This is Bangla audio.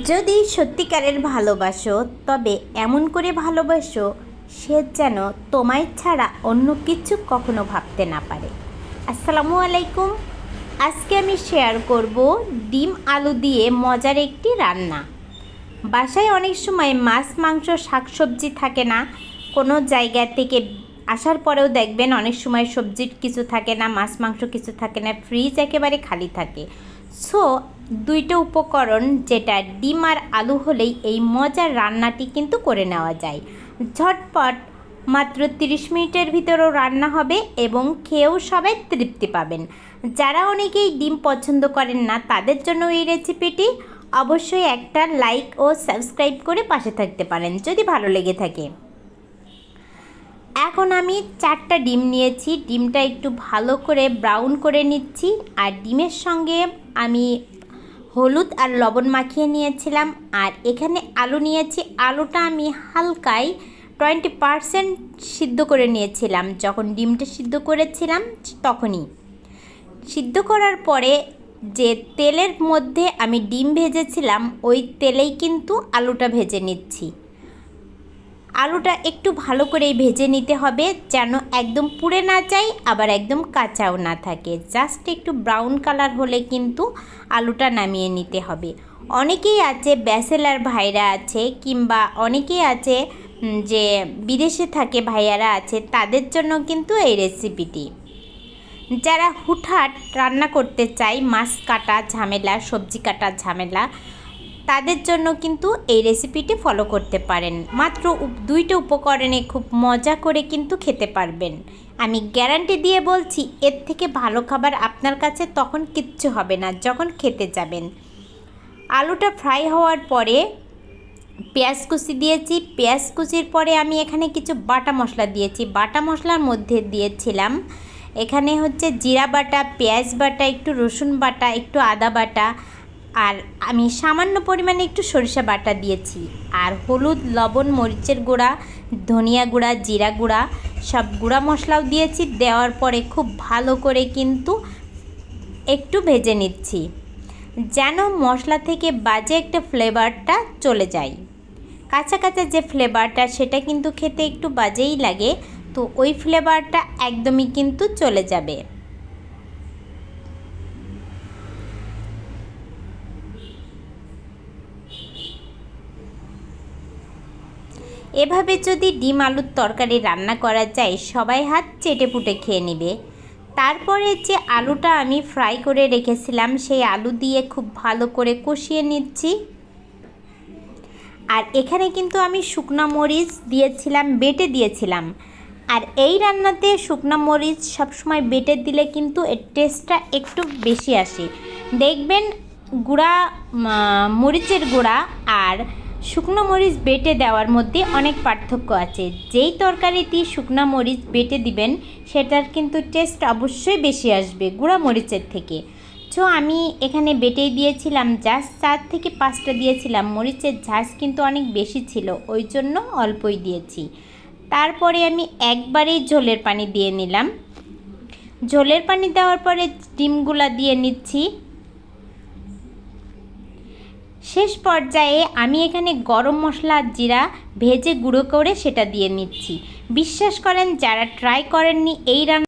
যদি সত্যিকারের ভালোবাসো, তবে এমন করে ভালোবাসো, সে যেন তোমায় ছাড়া অন্য কিছু কখনো ভাবতে না পারে। আসসালামু আলাইকুম। আজকে আমি শেয়ার করব ডিম আলু দিয়ে মজার একটি রান্না। বাসায় অনেক সময় মাছ, মাংস, শাকসবজি থাকে না। কোনো জায়গা থেকে আসার পরেও দেখবেন অনেক সময় সবজির কিছু থাকে না, মাছ, মাংস কিছু থাকে না ফ্রিজ একেবারে খালি থাকে। সো দুইটা উপকরণ যেটা ডিম আর আলু হলেই এই মজার রান্নাটি কিন্তু করে নেওয়া যায়। ঝটপট মাত্র 30 মিনিটের ভিতরেও রান্না হবে এবং খেয়েও সবাই তৃপ্তি পাবেন। যারা অনেকেই ডিম পছন্দ করেন না, তাদের জন্য এই রেসিপিটি অবশ্যই একটা লাইক ও সাবস্ক্রাইব করে পাশে থাকতে পারেন যদি ভালো লেগে থাকে। এখন আমি চারটা ডিম নিয়েছি। ডিমটা একটু ভালো করে ব্রাউন করে নিচ্ছি। আর ডিমের সঙ্গে আমি হলুদ আর লবণ মাখিয়ে নিয়েছিলাম আর এখানে আলু নিয়েছি। আলুটা আমি হালকায় টোয়েন্টি পারসেন্ট সিদ্ধ করে নিয়েছিলাম। যখন ডিমটা সিদ্ধ করেছিলাম তখনই। সিদ্ধ করার পরে যে তেলের মধ্যে আমি ডিম ভেজেছিলাম, ওই তেলেই কিন্তু আলুটা ভেজে নিচ্ছি। আলুটা একটু ভালো করে ভেজে নিতে হবে যেন একদম পুড়ে না যায়, আবার একদম কাঁচাও না থাকে। জাস্ট একটু ব্রাউন কালার হলে কিন্তু আলুটা নামিয়ে নিতে হবে। অনেকেই আছে, ব্যাচেলার ভাইরা আছে কিংবা অনেকেই আছে যে বিদেশে থাকে ভাইয়ারা আছে, তাদের জন্য কিন্তু এই রেসিপিটি যারা হুটহাট রান্না করতে চায়, মাছ কাটা ঝামেলা, সবজি কাটা ঝামেলা তাদের জন্য কিন্তু এই রেসিপিটি ফলো করতে পারেন। মাত্র দুইটা উপকরণে খুব মজা করে কিন্তু খেতে পারবেন। আমি গ্যারান্টি দিয়ে বলছি, এর থেকে ভালো খাবার আপনার কাছে তখন কিচ্ছু হবে না, যখন খেতে যাবেন। আলুটা ফ্রাই হওয়ার পরে পেঁয়াজ কুচি দিয়েছি। পেঁয়াজ কুচির পরে আমি এখানে কিছু বাটা মশলা দিয়েছি। বাটা মশলার মধ্যে দিয়েছিলাম এখানে হচ্ছে জিরা বাটা, পেঁয়াজ বাটা, একটু রসুন বাটা, একটু আদা বাটা আর আমি সামান্য পরিমাণে একটু সরিষা বাটা দিয়েছি। আর হলুদ, লবণ, মরিচের গুঁড়া, ধনিয়া গুঁড়া, জিরা গুঁড়া, সব গুঁড়া মশলাও দিয়েছি। দেওয়ার পরে খুব ভালো করে কিন্তু একটু ভেজে নিচ্ছি, যেন মশলা থেকে বাজে একটা ফ্লেভারটা চলে যায়। কাঁচা কাঁচা যে ফ্লেভারটা, সেটা কিন্তু খেতে একটু বাজেই লাগে, তো ওই ফ্লেভারটা একদমই কিন্তু চলে যাবে। এভাবে যদি ডিম আলুর তরকারি রান্না করা যায়, সবাই হাত চেটে পুটে খেয়ে নেবে। তারপরে যে আলুটা আমি ফ্রাই করে রেখেছিলাম, সেই আলু দিয়ে খুব ভালো করে কষিয়ে নিচ্ছি। আর এখানে কিন্তু আমি শুকনো মরিচ দিয়েছিলাম, বেটে দিয়েছিলাম। আর এই রান্নাতে শুকনো মরিচ সবসময় বেটে দিলে কিন্তু এর টেস্টটা একটু বেশি আসে। দেখবেন গুঁড়া মরিচের গুঁড়া আর শুকনো মরিচ বেটে দেওয়ার মধ্যে অনেক পার্থক্য আছে। যেই তরকারিটি শুকনো মরিচ বেটে দিবেন, সেটার কিন্তু টেস্ট অবশ্যই বেশি আসবে গুঁড়া মরিচের থেকে। তো আমি এখানে বেটেই দিয়েছিলাম জাস্ট চার থেকে পাঁচটা দিয়েছিলাম। মরিচের ঝাঁজ কিন্তু অনেক বেশি ছিল, ওই জন্য অল্পই দিয়েছি। তারপরে আমি একবারেই ঝোলের পানি দিয়ে নিলাম। ঝোলের পানি দেওয়ার পরে ডিমগুলা দিয়ে নিচ্ছি। শেষ পর্যায়ে আমি এখানে গরম মশলা জিরা ভেজে গুঁড়ো করে সেটা দিয়ে নিচ্ছি। বিশ্বাস করেন, যারা ট্রাই করেননি, এই রান্না